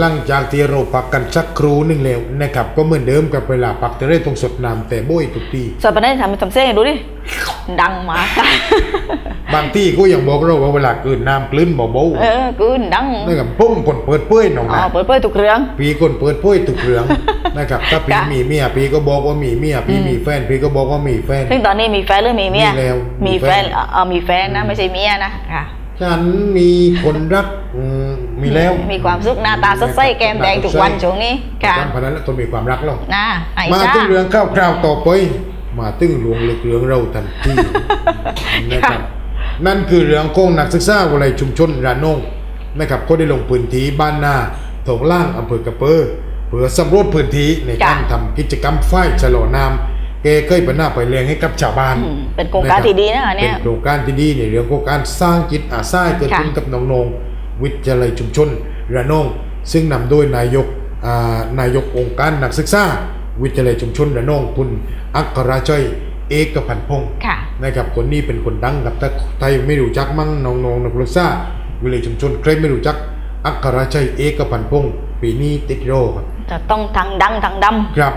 หลังจากที่เราพักกันสักครู่หนึงแล้วนะครับก็เหมือนเดิมกับเวลาพักจะได้ต้องสดน้ำแต่โบ้ยทุกทีสดไปได้ทำทำเส้นให้ดูดิดังมากค่ะบางที่ก็ยังบอกเราว่าเวลาเกินน้ำกลืนเบาเออกูดังๆนะครับพุ่งคนเปิดเปื้อยน้องอ๋อนะเปิดเปิดทุกเรื่องปีคนเปิดเปื้อยตุกเหลืองนะครับถ้าปีค่ะมีเมียปีก็บอกว่ามีเมียปีมีแฟนปีก็บอกว่ามีแฟนซึ่งตอนนี้มีแฟนหรือมีเมียมีแล้วมีมีแฟแฟนนเออเออมีแฟนนะไม่ใช่เมียนะค่ะฉันมีคนรักอืม มีแล้วมีความสุขหน้าตาสดใสแก้มแดงทุกวันช่วงนี้ค่ะการพนันแล้วต้องมีความรักแล้วนะไอ้มาจ้าถึงเรื่องข้าวคราวต่อไปมาถึงหลวงลึกเรื่องเราทันทีนะครับนั่นคือเรื่องของนักศึกษาวิทยาลัยชุมชนระนองนะครับก็ได้ลงพื้นที่บ้านนาถงล่างอำเภอกระเปอเพื่อสำรวจพื้นที่ในการทำกิจกรรมฝ้ายฉลองน้ำเกเคยเป็นหน้าไปเรียงให้กับชาวบ้านอืมเป็นโครงการที่ดีนะคะเนี่ยเป็นโครงการที่ดีในเรื่องของการสร้างจิตอาสาให้เกิดขึ้นค่ะกับน้องๆ วิทยาลัยชุมชนระนอง ซึ่งนำโดยนายกอ่านายกองค์การนักศึกษา วิทยาลัยชุมชนระนองคุณอัครชัยเอกพันธ์พงศ์ค่ะนะครับคนนี้เป็นคนดังกับถ้าใครไม่รู้จักมั่งน้องๆนักศึกษาวิทยาลัยชุมชนใครไม่รู้จัก อัครชัยเอกพันธ์พงศ์ปีนี้ติดโรครับจะต้องทางดังทางดำครับ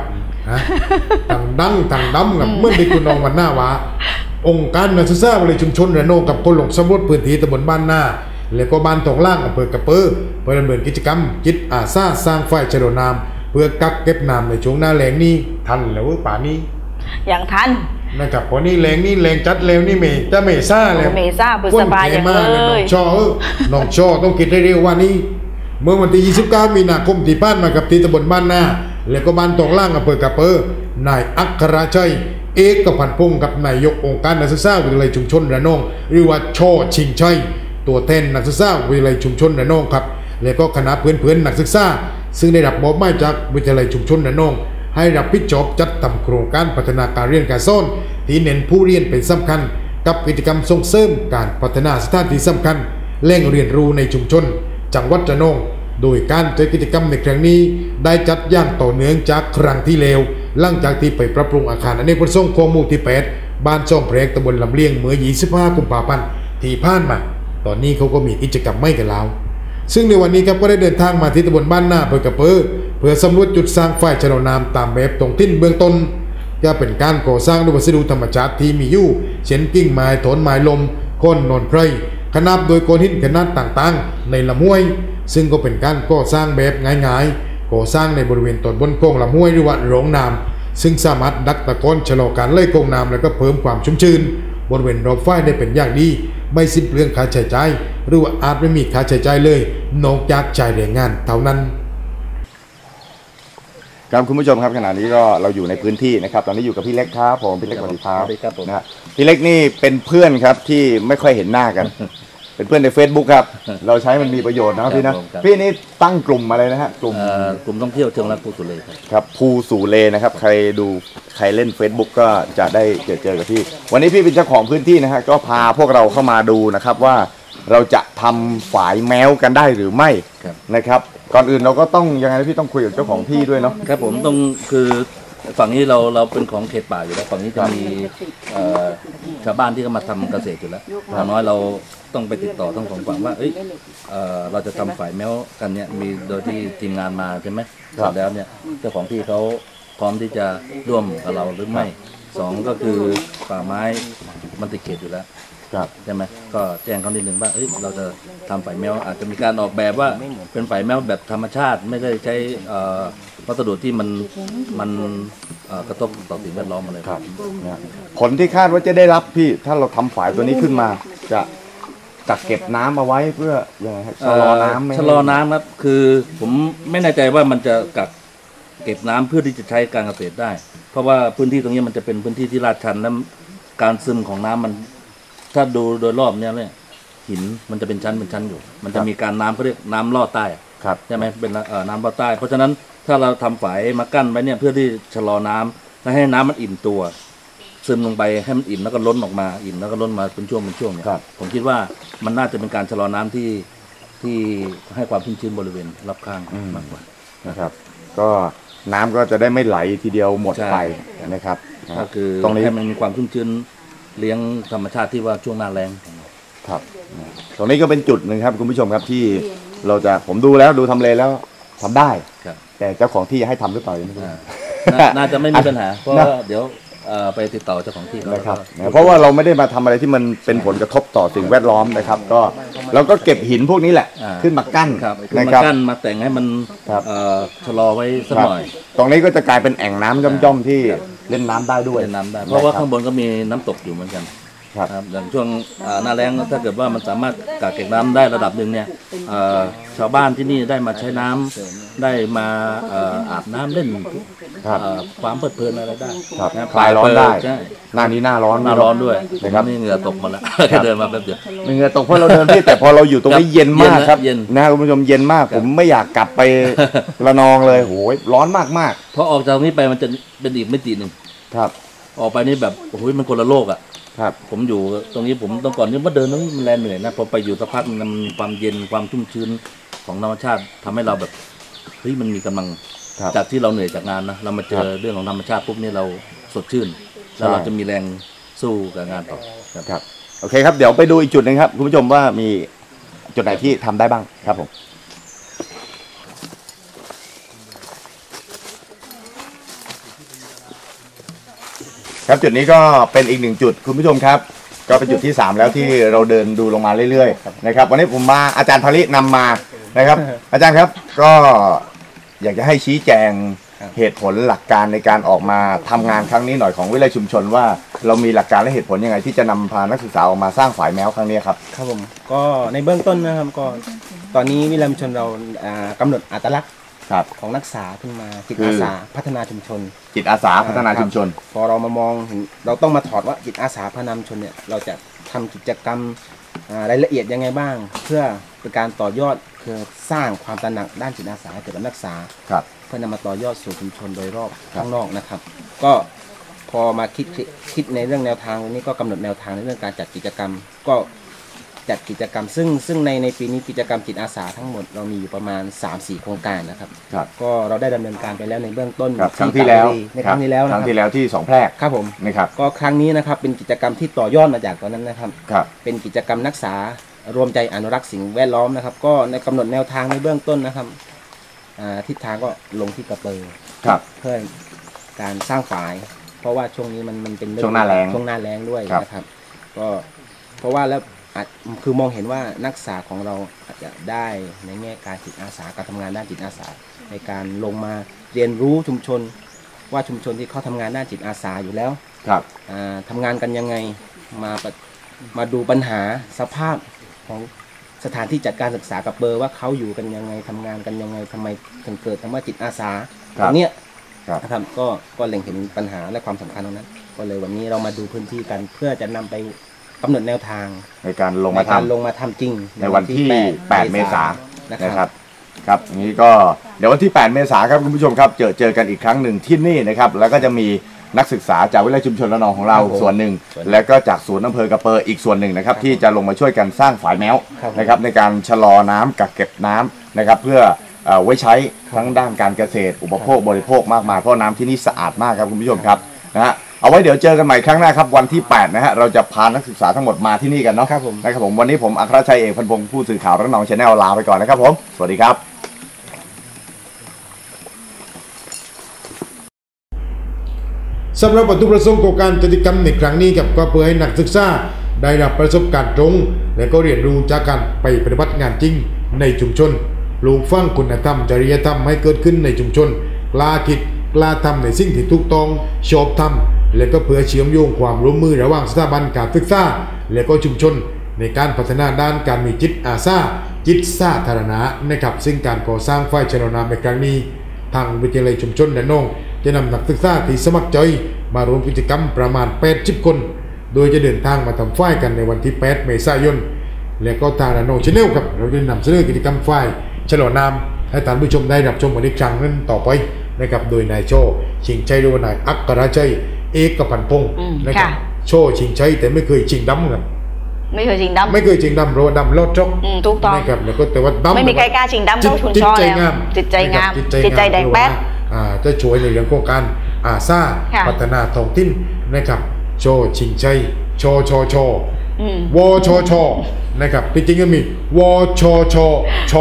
ฮะต่างดังต่างดำกับเมื่อที่คุณน้องวันหน้าว่าองค์การนักศึกษาวิทยาลัยชุมชนระนองกับคนลงสำรวจพื้นที่ตำบลบ้านนา และก็บ้านตองล่างอำเภอกระเปอเพื่อดำเนินกิจกรรมจิตอาสาสร้างฝ่ายชะโลน้ำเพื่อกักเก็บน้ำในช่วงหน้าแล้งนี้ทันแล้วป่านนี้ อย่างทันนะครับเพราะนี่แรงนี่แรงจัดแล้วนี่เมจะเมซ่าแล้วโอ้เมซ่าพฤษภาคนเทอย่างมากเลยน้องชอเออน้องชอต้องคิดให้เร็วว่านี้ เมื่อวันที่ 29 มีนาคมที่ผ่านมากับที่ตำบลบ้านนาแล้วก็บ้านตองล่างอำเภอกระเปอนายอัครชัยเอกพันธ์พงศ์กับนายกองค์การนักศึกษาวิทยาลัยชุมชนระนองหรือว่าช่อชิงชัย ตัวแทนนักศึกษาวิทยาลัยชุมชนระนองครับแล้วก็คณะเพื่อนๆนักศึกษาซึ่งได้รับมอบหมายจากวิทยาลัยชุมชนระนอง ให้รับผิดชอบจัดทำโครงการพัฒนาการเรียนการสอนที่เน้นผู้เรียนเป็นสำคัญ กับกิจกรรมส่งเสริมการพัฒนาสถานที่สำคัญแหล่งเรียนรู้ในชุมชน จังหวัดระนอง โดยการจัดกิจกรรมในครั้งนี้ ได้จัดย่างต่อเนื่องจากครั้งที่แล้วหลังจากที่ไปปรับปรุงอาคารอเนกประสงค์ของหมู่ที่ 8 บ้านซ่อมแพรกตำบลลำเลียงเมื่อ 25 กุมภาพันธ์ที่ผ่านมา ตอนนี้เขาก็มีกิจกรรมไม่กันแล้วซึ่งในวันนี้ครับก็ได้เดินทางมาที่ตำบลบ้านนาอำเภอกระเปอเพื่อสำรวจจุดสร้างฝ่ายชะลอน้ำตามแบบตรงทิ้นเบื้องต้นจะเป็นการก่อสร้างด้วยวัสดุธรรมชาติที่มีอยู่ เช่นกิ่งไม้ถนไม้ลมค่นนอนไพรขนาบโดยโกนหินขนาดต่างๆ ในลำห้วย ซึ่งก็เป็นการก่อสร้างแบบง่ายๆก่อสร้างในบริเวณตอนบนโค้งลำห้วยหรือว่าโรงน้ำซึ่งสามารถดักตะกอนชะลอการไหลโค้งน้ำแล้วก็เพิ่มความชุ่มชื้นบริเวณรอบฝ้ายได้เป็นอย่างดี ไม่สิ้นเปลืองค่าใช้จ่ายหรือว่าอาจไม่มีค่าใช้จ่ายเลย นอกจากจ่ายแรงงานเท่านั้นครับคุณผู้ชมครับขณะนี้ก็เราอยู่ในพื้นที่นะครับ ตอนนี้อยู่กับพี่เล็กครับผมพี่เล็กสวัสดีครับสวัสดีครับผมนะฮะพี่เล็กนี่เป็นเพื่อนครับที่ไม่ค่อยเห็นหน้ากัน เป็นเพื่อนใน Facebook ครับ เราใช้มันมีประโยชน์นะครับพี่นะ ครับผมครับ พี่นี่ตั้งกลุ่มอะไรนะฮะกลุ่ม เอ่อกลุ่มท่องเที่ยวเชิงรักภูสุเลยครับ ครับภูสู่เลนะครับ ใครดูใครเล่น Facebook ก็จะได้เจอเจอกับพี่ วันนี้พี่เป็นเจ้าของพื้นที่นะฮะก็พาพวกเราเข้ามาดูนะครับว่าเราจะทำฝายแมวกันได้หรือไม่ครับ นะครับ ก่อนอื่นเราก็ต้องยังไงนะพี่ต้องคุยกับเจ้าของที่ด้วยเนาะ ครับผมต้องคือ ฝั่งนี้เราเราเป็นของเขตป่าอยู่แล้วฝั่งนี้จะมีเอ่อชาวบ้านที่เขามาทำเกษตรอยู่แล้วอย่างน้อยเราต้องไปติดต่อทั้งสองฝั่งว่าเอ้ยเอ่อเราจะทำฝ่ายแมวกันเนี่ยมีโดยที่ทีมงานมาใช่ไหมครับเสร็จแล้วเนี่ยเจ้าของที่เขาพร้อมที่จะร่วมกับเราหรือไม่สองก็คือป่าไม้มันติดเขตอยู่แล้ว ครับ ใช่ไหมก็แจ้งเขานิดนึงว่าเอ้ยเราจะทำฝ่ายแมวอาจจะมีการออกแบบว่าเป็นฝ่ายแมวแบบธรรมชาติไม่ได้ใช้เอ่อ วัสดุที่มันมันเอ่อกระทบต่อสิ่งแวดล้อมอะไรครับนะผลที่คาดว่าจะได้รับพี่ถ้าเราทำฝายตัวนี้ขึ้นมา จะกักเก็บน้ำเอาไว้เพื่อยังไงฮะชะลอน้ำไม่เอ่อให้ชะลอน้ำครับคือผมไม่แน่ใจว่ามันจะกักเก็บน้ำเพื่อที่จะใช้การเกษตรได้ เพราะว่าพื้นที่ตรงนี้มันจะเป็นพื้นที่ที่ลาดชันแล้วการซึมของน้ำมัน ถ้าดูโดยรอบเนี้ยเนี่ยหินมันจะเป็นชั้นเป็นชั้นอยู่ มันจะมีการน้ำเขาเรียกน้ำลอดใต้อะ ครับ ใช่ไหมเป็นเอ่อน้ำลอดใต้ เพราะฉะนั้น ถ้าเราทำฝายมากั้นไว้เนี่ยเพื่อที่ชะลอน้ำและให้น้ำมันอิ่มตัว ซึมลงไปให้มันอิ่มแล้วก็ล้นออกมาอิ่มแล้วก็ล้นมาเป็นช่วงเป็นช่วงเนี่ยครับผมคิดว่ามันน่าจะเป็นการชะลอน้ำที่ที่ให้ความชุ่มชื้นบริเวณรอบข้างมากกว่านะครับ ก็น้ำก็จะได้ไม่ไหลทีเดียวหมดใช่ไปนะครับก็คือตรงนี้ให้มันมีความชุ่มชื้นเลี้ยงธรรมชาติที่ว่าช่วงหน้าแรงครับ ตรงนี้ก็เป็นจุดหนึ่งครับคุณผู้ชมครับที่เราจะผมดูแล้วดูทำเลแล้ว ทำได้ครับแต่เจ้าของที่จะให้ทำหรือเปล่ายังไม่รู้อ่าน่าน่าจะไม่มีปัญหา เพราะนะว่าเดี๋ยวเอ่อไปติดต่อเจ้าของที่เขานะครับแล้วก็เพราะว่าเราไม่ได้มาทำอะไรที่มันเป็นผลกระทบต่อสิ่งแวดล้อมนะครับ ก็เราก็เก็บหินพวกนี้แหละอ่าขึ้นมากั้นครับคือนะมาครับกั้นมาแต่งให้มันครับเอ่อชะลอไว้สักครับหน่อย ตรงนี้ก็จะกลายเป็นแอ่งน้ำย่อมๆที่เล่นน้ำได้ด้วยเล่นน้ำได้เพราะว่าคบข้างบนก็มีน้ำตกอยู่เหมือนกัน ครับครับอย่างช่วงอ่าหน้าแล้งถ้าเกิดว่ามันสามารถกักเก็บน้ำได้ระดับหนึ่งเนี่ยเอ่อชาวบ้านที่นี่ได้มาใช้น้ำได้มาเอ่ออาบน้ำเล่นครับ เอ่อความเพลิดเพลินอะไรได้ครับนะคลายร้อนได้ ใช่หน้านี้หน้าร้อน หน้าร้อนด้วยนะครับ นี่เหงื่อตกหมดแล้วแค่เดินมาแป๊บเดียวเหงื่อตกเพราะเราเดินที่ แต่พอเราอยู่ตรงนี้ครับเย็นมากครับเย็นนะคุณผู้ชมเย็นมาก ผมไม่อยากกลับไประนองเลยโหยร้อนมากมากเพราะออกจากนี้ไปมันจะเป็นอีกมิติหนึ่งๆครับ ออกไปนี่แบบโอ้โหมันคนละโลกอะ ครับ ผมอยู่ตรงนี้ผมต้องก่อนนี่ว่าเดินนั้นมันแลเหนื่อยนะพอไปอยู่สักพักมันมีความเย็นความชุ่มชื้นของธรรมชาติทำให้เราแบบเฮ้ยมันมีกำลังครับจากที่เราเหนื่อยจากงานนะเรามาเจครัอบเรื่องของธรรมชาติปุ๊บนี่เราสดชื่น แล้วใช่เราจะมีแรงสู้กับงานต่อครับครับโอเคครับเดี๋ยวไปดูอีกจุดหนึ่งครับคุณผู้ชมว่ามีจุดไหนที่ทำได้บ้างครับผม ครับจุดนี้ก็เป็นอีกหนึ่งจุดคุณผู้ชมครับ ก็เป็นจุดที่ 3 แล้วที่เราเดินดูลงมาเรื่อยๆนะครับวันนี้ผมมาอาจารย์พารินำมานะครับ อาจารย์ครับก็อยากจะให้ชี้แจงเหตุผลหลักการในการออกมาทำงานครั้งนี้หน่อยของวิทยาลัยชุมชนว่า เรามีหลักการและเหตุผลยังไง ที่จะนำพานักศึกษาออกมาสร้างฝ่ายแมวครั้งนี้ครับครับผมก็ในเบื้องต้นนะครับก็ตอนนี้วิลามชนเราอ่ากำหนดอัตลักษณ์ ครับของนักศึกษาขึ้นมาจิตคืออาสาพัฒนาชุมชน จิตอาสาพัฒนาชุมชน พอเรามามองเห็นเราต้องมาถอดว่าจิตอาสาพัฒนาชุมชนเนี่ยเราจะทำกิจกรรมอ่ารายละเอียดยังไงบ้าง เพื่อเป็นการต่อยอดคือสร้างความตระหนักด้านจิตอาสาให้แก่นักศึกษาครับเพื่อนำมาต่อยอดสู่ชุมชนโดยรอบครับข้างนอกนะครับ ก็พอมาคิดคิดคิดในเรื่องแนวทางวันนี้ก็กำหนดแนวทางในเรื่องการจัดกิจกรรม ก็ จัดกิจกรรม ซึ่งซึ่งในในปีนี้กิจกรรมจิตอาสาทั้งหมดเรามีอยู่ประมาณ 3-4 โครงการนะครับ ครับก็เราได้ดำเนินการไปแล้วในเบื้องต้นครับครั้งที่แล้วในครั้งที่แล้วคนะครั้รังบที่แล้วที่สองแพรกครับผมนะครับก็ครั้งนี้นะครับเป็นกิจกรรมที่ต่อยอดมาจากตอนนั้นนะครับ ครับเป็นกิจกรรมนักศึกษารวมใจอนุรักษ์สิ่งแวดล้อมนะครับ ก็ในกำหนดแนวทางในเบื้องต้นนะครับอ่าทิศทางก็ลงที่กระเปอร์ครับ เพื่อการสร้างฝาย เพราะว่าช่วงนี้มันมันเป็นเรื่องช่วงหน้าแล้งช่วงหน้าแล้งด้วยครับ นะครับ ก็เพราะว่าแล้ว อาจคือมองเห็นว่านักศึกษาของเราอาจจะได้ในแง่การจิตอาสาการทำงานด้านจิตอาสา ในการลงมาเรียนรู้ชุมชน ว่าชุมชนที่เขาทำงานด้านจิตอาสาอยู่แล้วครับอ่าทำงานกันยังไงมาปะมาดูปัญหาสภาพของสถานที่จัดการศึกษากับเบอร์ว่าเขาอยู่กันยังไงทำงานกันยังไงทำไมถึงเกิดคำว่าจิตอาสาครัตบรงเนี้ยครับนะครับก็ก็เล็งเห็นปัญหาและความสำคัญตรงนั้น ก็เลยวันนี้เรามาดูพื้นที่กันเพื่อจะนำไป กำหนดแนวทางในการลงมาในการทำลงมาทำจริงในวันที่ 8 เมษายนนะนะคครัรับบครับอย่างนี้ก็เดี๋ยววันที่ 8 เมษายนครับคุณผู้ชมครับ เจอเจอกันอีกครั้งหนึ่งที่นี่นะครับ แล้วก็จะมีนักศึกษาจากวิทยาลัยชุมชนระนองของเราครับผมส่วนหนึ่ง ส่วนหนึ่งแล้วก็จากศูนย์อำเภอกระเปอร์อีกส่วนหนึ่งนะครับ ที่จะลงมาช่วยกันสร้างฝายแมวครับผมนะครับในการชะลอน้ำกักเก็บน้ำนะครับ เพื่อเอ่อไว้ใช้ทั้งด้านการเกษตร อุปโภคบริโภคมากมายเพราะน้ำที่นี่สะอาดมากครับคุณผู้ชมครับนะฮะ เอาไว้เดี๋ยวเจอกันใหม่ครั้งหน้าครับวันที่ 8 นะฮะ เราจะพานักศึกษาทั้งหมดมาที่นี่กันเนาะครับผม นะครับผม วันนี้ผมอัครชัยเอกพันพงศ์ผู้สื่อข่าวระนองชาแนลลาไปก่อนนะครับผม สวัสดีครับสำหรับวัตถุประสงค์ของการจัดกิจกรรมในครั้งนี้ครับก็เพื่อให้นักศึกษาได้รับประสบการณ์ตรง และก็เรียนรู้จากการไปปฏิบัติงานจริงในชุมชนปลูกฝังคุณธรรมจริยธรรมให้เกิดขึ้นในชุมชน กล้าคิด กล้าทำในสิ่งที่ถูกต้องชอบทำ และก็เพื่อเชื่อมโยงความร่วมมือระหว่างสถาบันการศึกษาและก็ชุมชน ในการพัฒนาด้านการมีจิตอาสาจิตสาธารณะนะครับซึ่งการก่อสร้างฝ่ายชนนามในครั้งนี้ ทางวิทยาลัยชุมชนและนองจะนำนักศึกษาที่สมัครใจมาร่วมกิจกรรมประมาณ 80 คน โดยจะเดินทางมาทำฝ้ายกันในวันที่ 8 เมษายน และก็ทางระนองชาแนลครับเราจะนำเสนอกิจกรรมฝ้ายฉลนามให้ท่านผู้ชมได้รับชมกันอีกครั้งนั้นต่อไปนะครับโดยนายโชชิงชัยหรือว่านายอัครชัย เอกพันธ์พงศ์อืมนะครับค่ะโชชิงชัยแต่ไม่เคยชิงดำครับไม่เคยชิงดำไม่เคยชิงดำเพราะว่าดำลอดจกอืมถูกต้องนะครับแล้วก็แต่ว่าดำไม่มีใครกล้าชิงดำต้องชุนจิตช่อใจแล้วงามจิตใจงามนะครับจิตใจแดงแป๊ดอ่าจะช่วยในเรื่องของการอาซาค่ะพัฒนาท้องถิ่นนะครับโชว์ชิงชัยโชว์โชว์โชว์อืม วชชนะครับจริงๆก็มีวชชช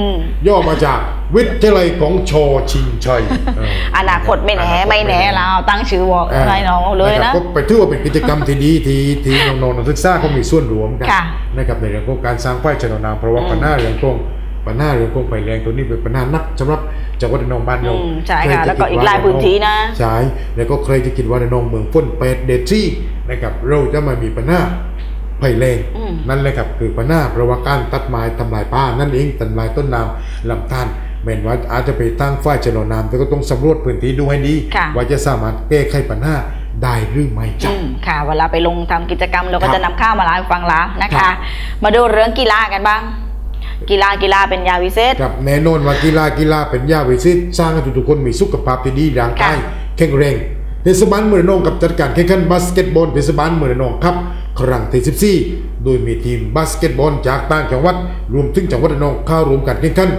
อืมย่อมาจากวิทยาลัยของชอชิงชัยเอออนาคตไม่แน่ไม่แน่เราตั้งชื่อวออ่าให้น้องเลยคนะรับก็ไปถือว่าเป็นกิจกรรมที่ดีที่ที่น้องๆนักศึกษาเขามีส่วนร่วมกันค่ะนะครับในเรื่องของการสร้างไฟชนนามเพราะว่าปัญหาเรื่องของปัญหาเรื่องของไฟแรงตัวนี้เป็นปัญหาหนักสำหรับจังหวัดระนองบ้านเราอืมใช่ค่ะใรจแล้วก็คิดอีกหลายพื้นที่นะใช่แล้วก็ใครจะคิดว่าระนองเมืองฝนเป็ดเดซี่นะครับเราจะมามีปัญหา ไฟแรงอืมนั่นแหละครับคือปัญหาเพราะว่าการตัดไม้ทำลายป่านั่นเองทำลายต้นน้ำลำธารแม้นว่าอาจจะไปตั้งไฟชนนามแต่ก็ต้องสำรวจพื้นที่ดูให้ดีค่ะว่าจะสามารถแก้ไขปัญหาได้หรือไม่จ้ะอืมค่ะ เวลาไปลงทำกิจกรรมเราก็ครับจะนำข้าวมาเล่าให้ฟังแล้วนะครัคะบมาดูเรื่องกีฬากันบ้าง กีฬากีฬาเป็นยาวิเศษครับแน่นอนว่ากีฬากีฬาเป็นยาวิเศษสร้างให้ทุกๆคนมีสุขภาพที่ดีร่างกายค่ะแข็งแรง เทศบาลเมืองระนองกับจัดการแข่งขันบาสเกตบอลเทศบาลเมืองระนองครับ ครั้งที่14 โดยมีทีมบาสเกตบอลจากต่างจังหวัด รวมถึงจังหวัดระนองเข้าร่วมการแข่งขัน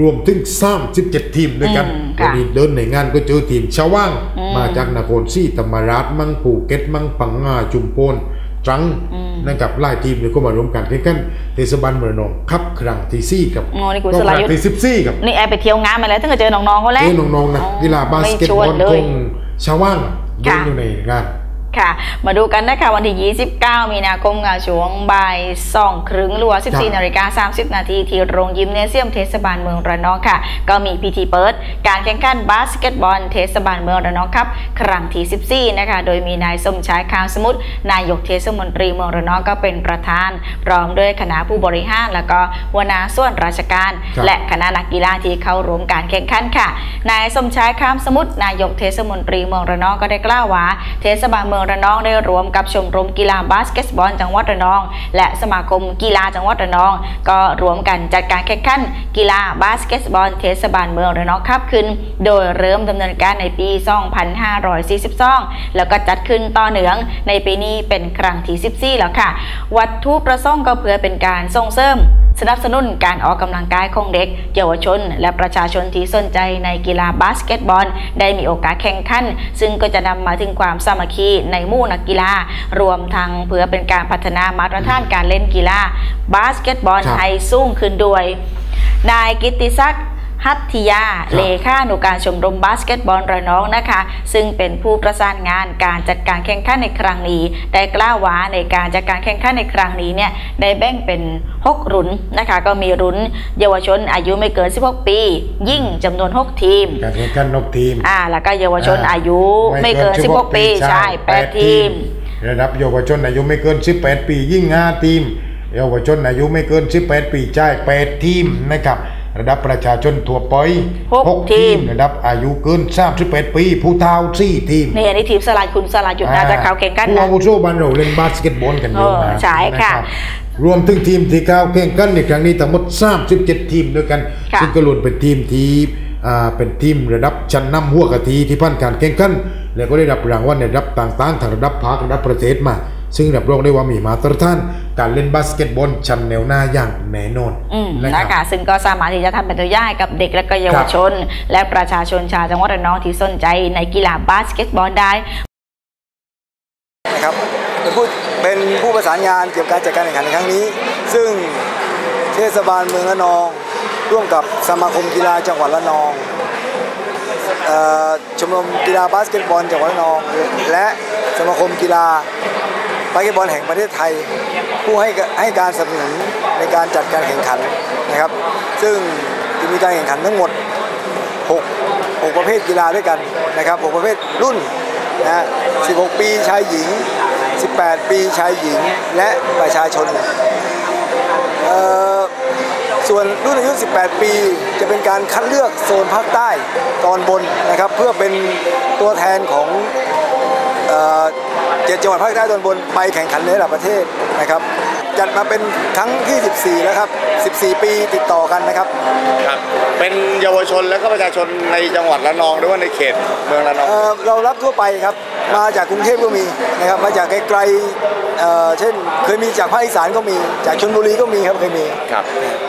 รวมถึง37ทีมด้วยกันอืมวัค่ะนี้เดินในงานก็เจอทีมชาวว่างอืมมาจากนครศรีธรรมราชมังภูเก็ตมังปังงาจุมพรตรังอืมนะครับหลายทีมเนี่ยก็มาร่วมกันแข่งขันเทศบาลเมืองระนองครับครั้งที่สี่ครับอ๋อนี่คุณก็สครารั้ยุทงธ์ที่สิบสี่ครับนี่แอบไปเที่ยวงานมาแล้วตั้งแต่เจอน้องๆเขาแล้วเอ้น้องๆนะกีฬาบาสเกตบอลไม่ชวนเลขยอง ชาวว่างเดินค่ะอยู่ในงาน ค่ะ มาดูกันนะคะวันที่ 29 มีนาคมค่ะช่วงบ่ายสองครึ่งหรือว่าครับ14นาฬิกา30 นาทีที่โรงยิมเนเซียมเทศบาลเมืองระนองค่ะ ก็มีพิธีเปิด การแข่งขันบาสเกตบอลเทศบาลเมืองระนองครับครั้งที่14นะคะโดยมีนายสมชายคามสมุทรนายกเทศมนตรีเมืองระนองก็เป็นประธาน พร้อมด้วยคณะผู้บริหาร แล้วก็หัวหน้าส่วนราชการครับและคณะนักกีฬาที่เข้าร่วมการแข่งขันค่ะนายสมชายคามสมุทรนายกเทศมนตรีเมืองระนองก็ได้กล่าวว่าเทศบาลเมืองระนองได้รวมกับชมรมกีฬาบาสเกตบอลจังหวัดระนอง และสมาคมกีฬาจังหวัดระนอง ก็รวมกันจัดการแข่งขันกีฬาบาสเกตบอลเทศบาลเมืองระนองครับขึ้น โดยเริ่มดำเนินการในปี 2542 แล้วก็จัดขึ้นต่อเนื่องในปีนี้เป็นครั้งที่ 14 แล้วค่ะ วัตถุประสงค์ก็เพื่อเป็นการส่งเสริม สนับสนุนการออกกำลังกายของเด็ก เยาวชน และประชาชนที่สนใจในกีฬาบาสเกตบอล ได้มีโอกาสแข่งขันซึ่งก็จะนำมาถึงความสามัคคีในหมู่นักกีฬา รวมทั้งเพื่อเป็นการพัฒนามาตรฐานการเล่นกีฬาบาสเกตบอลครับให้สูงขึ้นด้วย นายกิตติศักดิ์ ฮัตทิยา เลขานุการชมรมบาสเกตบอลระนองนะคะ ซึ่งเป็นผู้ประสานงานการจัดการแข่งขันในครั้งนี้ ได้กล่าวว่าในการจัดการแข่งขันในครั้งนี้เนี่ยได้แบ่งเป็น 6 รุ่นนะคะ ก็มีรุ่นเยาวชนอายุไม่เกิน 16 ปี ยิ่งจำนวน 6 ทีมการแข่งขันนกทีมอ่าแล้วก็เยาวชนอ่าอายุไม่เกิน 16 ปีใช่8ทีมระดับเยาวชนอายุไม่เกิน 18 ปี ยิ่ง5ทีมเยาวชนอายุไม่เกิน 18 ปีจ่าย8ทีมนะครับ ระดับประชาชนทั่วไปหกหกทีม ระดับอายุเกิน38ปี ผู้เฒ่า4ทีม นี่อันนี้ทีมสลายคุณสลายหยุดน่าจะเข้าแข่งขันผู้นะอาวุโสบ้านเราเล่นบาสเกตบอลกันเยอะเอนะอใช่ค่ะนรับรวมถึงทีมที่เข้าแข่งขันในครั้งนี้ทั้งหมด 37 ทีมด้วยกันค่ะซึ่งก็ล้วนเป็นทีมที่อ่าเป็นทีมระดับชั้นนำหัวกะทิที่ผ่านการแข่งขัน แล้วก็ได้รับรางวัลในระดับต่างๆทางระดับภาคระดับประเทศมา ซึ่งรับรองได้ว่ามีมาตรฐานการเล่นบาสเกตบอลชั้นแนวหน้าอย่างแน่นอนอืมนะนะครับคะซึ่งก็สามารถที่จะทำเป็นตัวอย่างให้กับเด็กและก็เยาวชน และประชาชนชาวจังหวัดระนองที่สนใจในกีฬาบาสเกตบอลได้นะครับเป็นผู้เป็นผู้ประสานงานเกี่ยวกับการจัดการแข่งขันในครั้งนี้ ซึ่งเทศบาลเมืองระนอง ร่วมกับสมาคมกีฬาจังหวัดระนองเอ่อชมรมกีฬาบาสเกตบอลจังหวัดระนอง และสมาคมกีฬา บาสเกตบอลแห่งประเทศไทย ผู้ให้ให้การสนับสนุนในการจัดการแข่งขันนะครับ ซึ่งจะมีการแข่งขันทั้งหมด 6 6 ประเภทกีฬาด้วยกันนะครับ6ประเภทรุ่นนะ16 ปีชายหญิง 18 ปีชายหญิงและประชาชนส่วนรุ่นอายุ 18 ปี จะเป็นการคัดเลือกโซนภาคใต้ตอนบนนะครับ เพื่อเป็นตัวแทนของ เอ่อเจ็ดจังหวัดภาคใต้ตอนบนไปแข่งขันในระดับประเทศนะครับ จัดมาเป็นครั้งที่ 14 แล้วครับ 14 ปีติดต่อกันนะครับครับ เป็นเยาวชนและก็ประชาชนในจังหวัดระนองหรือว่าในเขตเมืองระนองเอ่อเรารับทั่วไปครับ มาจากกรุงเทพก็มีนะครับ มาจากไกลๆเอ่อเช่น เคยมีจากภาคอีสานก็มี จากชลบุรีก็มีครับเคยมีครับ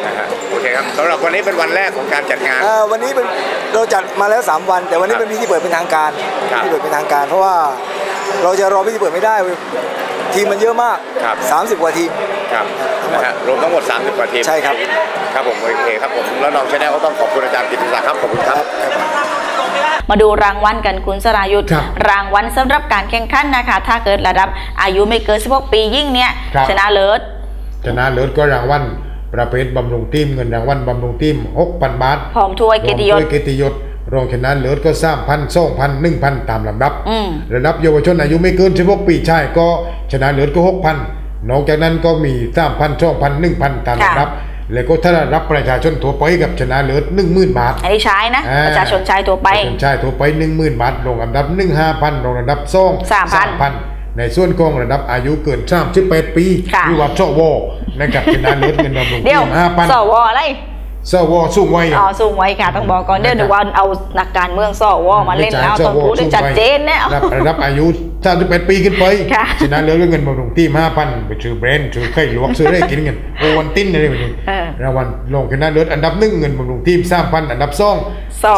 นะฮะโอเคครับสำหรับวันนี้เป็นวันแรกของการจัดงาน เอ่อวันนี้เป็นเราจัดมาแล้ว 3 วัน แต่วันนี้เป็นพิธีเปิดเป็นทางการครับ พิธีเปิดเป็นทางการ เพราะว่า เราจะรอพิธีเปิดไม่ได้ ทีมมันเยอะมาก ครับ 30 กว่าทีม ครับนะฮะรวมทั้งหมด 30 กว่าทีมใช่ครับ ครับผมโอเคครับผมแล้วน้องชาแนลก็ต้องขอบคุณอาจารย์กิติศักดิ์ครับขอบคุณครับมาดูรางวัลกันคุณสรายุทธ์ครับรางวัลสำหรับการแข่งขันนะคะ ถ้าเกิดระดับอายุไม่เกิน 16 ปียิ่งเนี่ยครับชนะเลิศชนะเลิศก็รางวัลประเภทบำรุงทีมเงินรางวัลบำรุงทีม6,000 บาทพร้อมถ้วยเกียรติยศ รวมถ้วเกียรติยศรองชนะเลิศก็3,000 2,000 1,000ตามลำดับอืมระดับเยาวชนอายุไม่เกิน16ปีชายก็ชนะเลิศก็6,000นอกจากนั้นก็มี3,000 2,000 1,000ตามลำดับ แล้วก็ถ้ารับประชาชนทั่วไปกับชนะเลิศ10,000บาทอันนี้ใช้นะอ่ประชาชนชายทั่วไปประชาชนชายทั่วไป10,000บาทลงอันดับ1 5,000ลงอันดับ2 3,000 3,000ในส่วนของระดับอายุเกิน38ปีค่ะหรือว่าชวนะครับชนะเลิศเงินบำรุงเดี๋ยวทีม5,000สวอะไร สวสูงวัยอ๋อสูงไว้ค่ะต้องบอกก่อนเดี๋ยวหนูว่าเอานักการเมืองสวมาเล่นแล้วต้องพูดให้ชัดเจนเนี่ยรับระดับอายุ38ปีขึ้นไปค่ะชนะเลิศก็เงินบำรุงทีม5,000ไปซื้อแบรนด์ซื้อไข่ลวกซื้อได้กินเงินโอวันตินอะไรแบบนี้เออรางวัลลงชนะเลิศอันดับหนึ่งเงินบำรุงทีม3,000อันดับสอง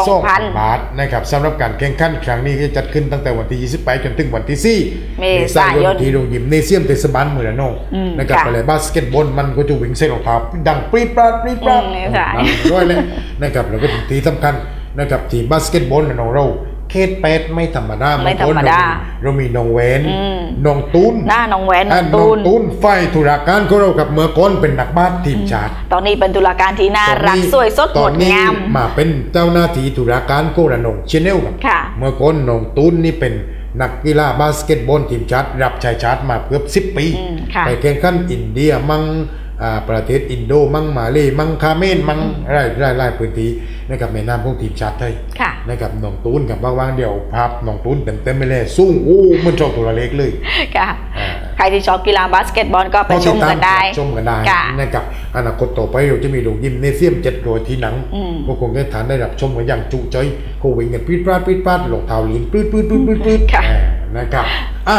2,000บาทนะครับสำหรับการแข่งขันครั้งนี้ก็จะจัดขึ้นตั้งแต่วันที่ 28 จนถึงวันที่4เมษายนที่โรงยิมเนเซียมเทศบาลเมืองระนองอืมนะครับค่ะอะไรบาสเกตบอลมันก็จะวิ่งเส้นรองเท้าดังปรีดปราดปรีดปราดอืมใช่ดังด้วยเลยนะครับแล้วก็ที่สำคัญนะครับทีมบาสเกตบอลของเราเขตแปดไม่ธรรมดาไม่ธรรมดาเรามีน้องเวนอืมน้องตูนหน้าน้องแหวนน้อ่าองน้ตูองนตูนไฟธุรการของเรากับเมื่อก่อนเป็นนักบาสทีมชาติ ตอนนี้เป็นตุลาการที่น่ารักสวยสดตงอนดนี้งามมาเป็นเจ้าหน้าที่ธุรการโกระนงชแนลครับค่ะเมื่อก่อนน้องตูนนี่เป็นนักกีฬาบาสเกตบอลทีมชาติรับใช้ชาติมาเกือบ10ปีอืมค่ะไปแข่งขันอินเดียมั่งอ่า ประเทศอินโดมั่งมาเลมั่งคาเมนมั่งหลายหลายหลายพื้นที่นะครับในนามของทีมชาติไทยค่ะนะครับน้องตูนกับว่างๆเดี๋ยวภาพน้องตูนเต็มๆไปเลยสู้โอ้มันชอบตัวเล็กเลยค่ะอ่าใครที่ชอบกีฬาบาสเกตบอลก็ไปชมกันได้ชมกันได้ค่ะนะครับอนาคตต่อไปเราจะมีโรงยิมเนเซียมเจ็ดโดยที่หนังอืมก็คงได้ฐานได้รับชมกันอย่างจุใจโควิ่งกันปีดปราดปีดปราดรองเท้าลีนปืดปืดปืดปืดปืดค่ะอ่านะครับอะ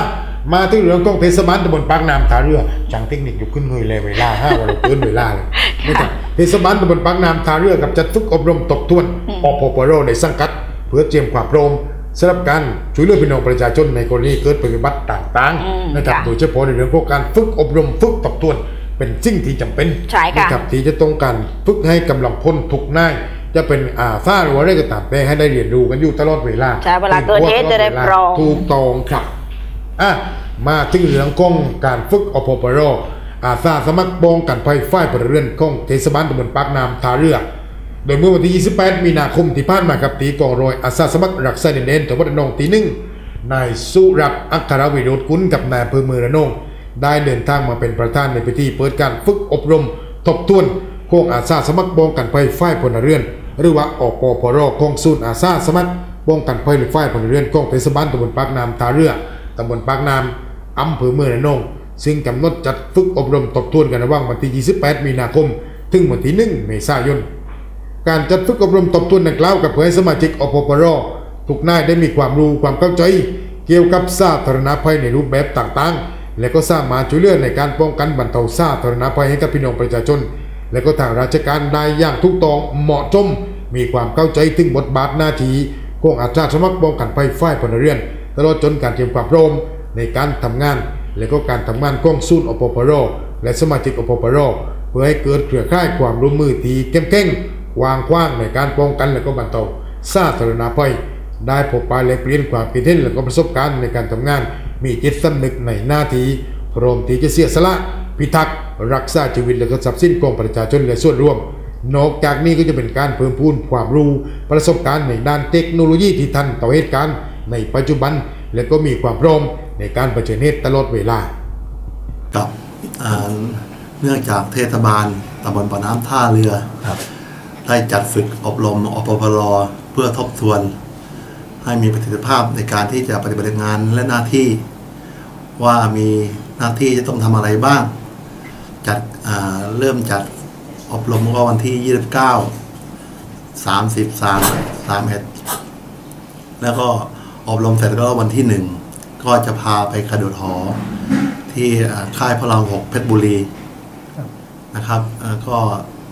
มาถึงเรื่องของเทศบาลตำบลปากน้ำท่าเรือจังเทคนิคอยู่ขึ้นเงยเลยเวลาห้าวันเราเกินเวลาเลยนะครับเทศบาลตำบลปากน้ำท่าเรือกับจัดฝึกอบรมตบทวนอปปรในสังกัด เพื่อเตรียมความพร้อมสำหรับการช่วยเหลือพี่น้องประชาชนในกรณีเกิดปฏิบัติต่างอืมๆนะครับค่ะโดยเฉพาะในเรื่องของการฝึกอบรมฝึกตบทวนเป็นสิ่งที่จำเป็นใช่ค่ะนะครับที่จะต้องการฝึกให้กำลังพลทุกนายจะเป็นอาซาหรือว่าอะไรก็ตามแต่ให้ได้เรียนรู้กันอยู่ตลอดเวลาใช่เวลาเกิดเหตุจะได้พร้อมถูกต้องครับ อะมาถึงเรื่องของการฝึกอพปรอาสาสมัครป้องกันภัยฝ่ายพลเรือนของเทศบาลตำบลปากน้ำท่าเรือ โดยเมื่อวันที่ 28 มีนาคมที่ผ่านมาครับตีกองรอยอาสาสมัครรักษาดินแดนจังหวัดระนองตีหนึ่งนายสุรัตน์อัครวิโรธกุลกับนายอำเภอมือระนองได้เดินทางมาเป็นประธานในพิธีเปิดการฝึกอบรม ทบทวนโครงอาสาสมัครป้องกันภัยฝ่ายพลเรือน หรือว่าอปพรของศูนย์อาสาสมัครป้องกันภัยหรือฝ่ายพลเรือนของเทศบาลตำบลปากน้ำท่าเรือำบลปากน้ำอำเภอเมืองระนอง ซึ่งกำหนดจัดฝึกอบรมทบทวนกันระหว่างวันที่ 28 มีนาคม ถึงวันที่ 1 เมษายน การจัดฝึกอบรมทบทวนดังกล่าวกับเพื่อให้สมาชิกอปปรทุกนายได้มีความรู้ความเข้าใจ เกี่ยวกับสาธารณภัยในรูปแบบต่างๆ และก็สามารถช่วยเหลือในการป้องกันบรรเทาสาธารณภัยให้กับพี่น้องประชาชน และก็ทางราชการได้อย่างถูกตองเหมาะสมมีความเข้าใจถึงบทบาทหน้าที่ของอาสารย์สมัครป้องกันภัยฝ่ายพลเรือน ตลอดจนการเตรียมความพร้อมในการทำงาน และก็การทำงานของศูนย์อปปรและสมาชิกอปปรเพื่อให้เกิดเครือข่ายความร่วมมือที่เข้มแข็งวางกว้างในการป้องกันและก็บรรเทาสาธารณภัยได้พบปะและเปลี่ยนความคิดเห็นและก็ประสบการณ์ในการทำงาน มีจิตสำนึกในหน้าที่พร้อมที่จะเสียสละ พิทักษ์รักษาชีวิตและก็ทรัพย์สินของประชาชนและส่วนรวม นอกจากนี้ก็จะเป็นการเพิ่มพูนความรู้ประสบการณ์ในด้านเทคโนโลยีที่ทันต่อเหตุการณ์ ในปัจจุบันและก็มีความพร้อมในการเผชิญเหตุตลอดเวลากับเนื่องจากเทศบาลตำบลปะน้ำท่าเรือได้จัดฝึกอบรมอปพรเพื่อทบทวน ให้มีประสิทธิภาพในการที่จะปฏิบัติงานและหน้าที่ ว่ามีหน้าที่จะต้องทำอะไรบ้าง จัดเริ่มจัดอบรมก็วันที่ 29 33 31แล้วก็ อบรมเสร็จก็วันที่หนึ่งก็จะพาไปกระโดดหอ ที่ค่ายพระรามหกเพชรบุรีนะครับก็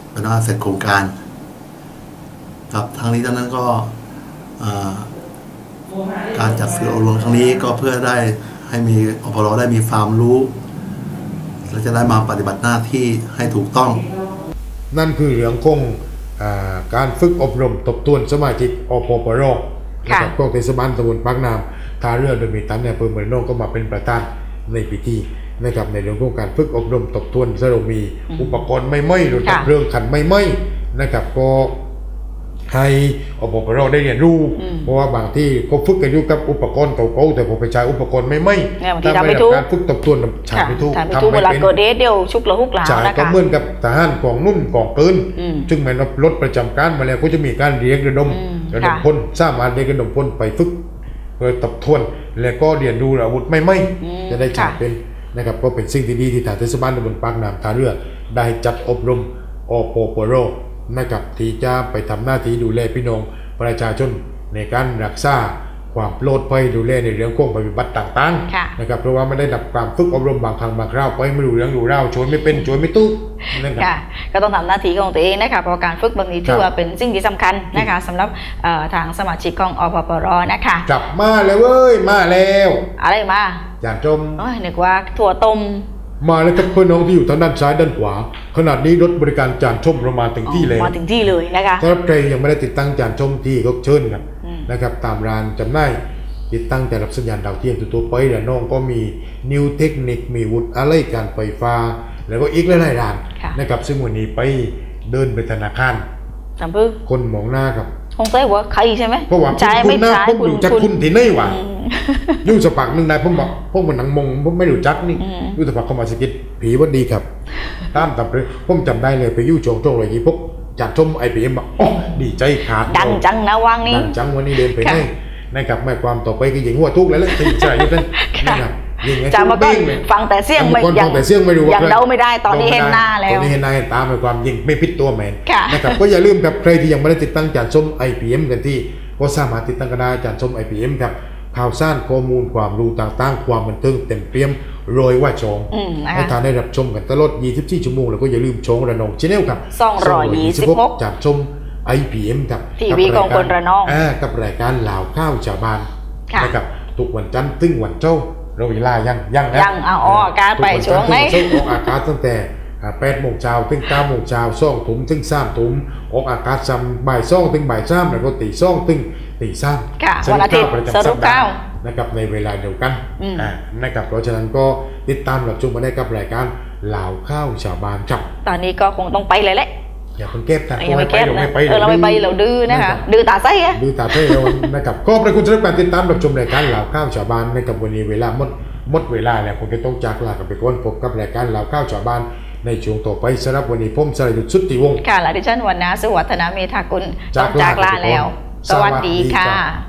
เป็นว่าเสร็จโครงการครับทางนี้ทั้งนั้นก็การจัดฝึกออบรมครั้งนี้ก็เพื่อได้ให้มีอพรได้มีความรู้และจะได้มาปฏิบัติหน้าที่ให้ถูกต้อง นั่นคือเรื่องของการฝึกอบรมทบทวนสมาชิกอปปร นะครับกองเทศบาลตำบลปากน้ำท่าเรือโดยมีตันในอำเภอเมืองระนองก็มาเป็นประธานในพิธีนะครับในเรื่องของการฝึกอบรมทบทวนสเรามี อุปกรณ์ไม่ไหม้รถดับค่ะเพลิงขันไม่ไหม้นะครับก็ให้อปปรได้เรียนรู้ เพราะว่าบางที่ก็ฝึกกันอยู่กับอุปกรณ์เก่าๆแต่พอไปใช้อุปกรณ์ไม่ไหม้เนี่ยบางทีทำไม่ถูกการฝึกทบทวนใช้ค่ะไม่ถูกทานไปทุกเวลาเกิดเดทเดียวชุกละหุกหลาวจ่ายนะก็คะเหมือนกับทหารของนุ่นของเกินอืมซึ่งแม้รถประจำการมาแล้วก็จะมีการเรียกระดมอืม ระดมค่ะพลสามารถเรียกระดมพลไปฝึกเพื่อตบทวน และก็เรียนรู้อาวุธไม่ไม่อืมจะได้จ่ายค่ะเป็นนะครับก็เป็นสิ่งที่ดีที่ทางเทศบาลตำบลปากน้ำท่าเรือได้จัดอบรมอปปรนะครับที่จะไปทำหน้าที่ดูแลพี่น้องประชาชนในการรักษา ความปลอดภัยดูแลในเรื่องของปฏิบัติต่างค่ะ ๆนะครับเพราะว่าไม่ได้รับความฝึกอบรมบางครั้งบางคราวไปไม่รู้เรื่องรู้ราวชวนไม่เป็นชวนไม่ตู้นะครับ ค่ะ ก็ต้องทำหน้าที่ของตัวเองนะคะเพราะการฝึกบางนี้ถือว่าเป็นสิ่งที่สำคัญนะคะสำหรับเอ่อทางสมาชิกของอปปรนะคะ กลับมาเลยเว้ยมาแล้วอะไรมาอย่าจม โอ้ยนึกว่าถั่วต้ม มาแล้วครับเพื่อนน้องที่อยู่ทางด้านซ้ายด้านขวา ขนาดนี้รถบริการจานชมเรามาถึงที่แล้วมาถึงที่เลยนะคะ สำหรับใครยังไม่ได้ติดตั้งจานชมที่ก็เชิญครับอืม นะครับตามร้านจำหน่ายติดตั้งแต่รับสัญญาณดาวเทียมตัวๆไปแล้วน้องก็มีนิวเทคนิคมีวุฒิอะไรการไฟฟ้า แล้วก็อีกหลายๆร้านค่ะนะครับซึ่งวันนี้ไปเดินไปธนาคารจำพื้คนมองหน้าครับคงเต้ว่าใครใช่ไหมเพราะว่าใช่คุไม่ณหน้าใช่ผมดูจักคุณที่ไหนวะอืมยู่สปักหนึ่งนายผมบอกพวกมันหนังมงผมไม่รู้จักนี่อืมยู่สปักเข้ามาสกิดผีวันดีครับตามตับเลยผมจำได้เลยไปยู่โจงโจงอะไรยี่พวก จัดชมไอพีเอ็มบอกอ๋อดีใจขาดดังจังนะวังนี้ดังจังวันนี้เดินไปค่ะไหนนะครับไม่ความต่อไปก็ยิงหัวทุกแล้วแหละที่ใช่ยังไงค่ะนะครับยิงไงจากเมื่อก่อนเบ้งเลยฟังแต่เสียงไม่จากเมื่อก่อนยังฟังแต่เสียงไม่รู้ว่ายังใครเดาไม่ได้ตอนนี้เห็นหน้าแล้วตอนนี้เห็นหน้าเห็นตาไม่ความยิงไม่พิษตัวแมนค่ะนะครับก็อย่าลืมครับใครที่ยังไม่ได้ติดตั้งจานส้ม IPM กันที่ก็สามารถติดตั้งกันได้จานส้ม IPM ครับข่าวสารข้อมูลความรู้ต่างๆ ความบันเทิงเต็มเปี่ยม โรยว่าชงอืมนะคะให้ทานได้รับชมกันตลอด 24 ชั่วโมง แล้วก็อย่าลืมชงระนองชแนลครับ226จานส้ม IPM ครับทีวีของคนระนองากับรายการเหล่าข้าวชาวบ้านค่ะนะครับทุกวันจันทร์ถึงวันเจ้าเราเวลายังยังนะยังเอาออกอากาศไปทุกนจันทร์ช่วงไหนถึวันเช้าออกอากาศตั้งแต่แปดโมงเช้าถึงเก้าโมงเช้าซ่องถุมถึงสามถุมออกอากาศซ้ำบ่ายซ่องถึงบ่ายสามแล้วก็ตีซ่องถึงตีสามค่ะสรุปวันอาทิตย์ข่วประจำสรุปสัปดาข่าวห์ นะครับในเวลาเดียวกันอืมอ่านะครับเพราะฉะนั้นก็ติดตามรับชมมาได้กับรายการเหล่าข้าวชาวบ้านครับตอนนี้ก็คงต้องไปเลยแหละอย่าเพิ่งเก็บนะยังไม่แก้เรานะไม่ไปเออเราไม่ไปเราดื้อนะคะดื้อตาไส้อะดูตาเต้เรานะครับก็ประคุณสำหรับการติดตามรับชมรายการเหล่าข้าวชาวบ้านในกับวันนี้เวลาหมดหมดเวลาแล้วผมจะต้องจากลากันไปก่อนพบกับรายการเหล่าข้าวชาวบ้านในช่วงต่อไปสำหรับวันนี้ผมสรยุทธสุทธิวงศ์ค่ะและดิฉันวันนาสุวัฒนาเมธากุลต้องจาจากกลาลาแล้วสสวัวัสสดีดีจ้าค่ะ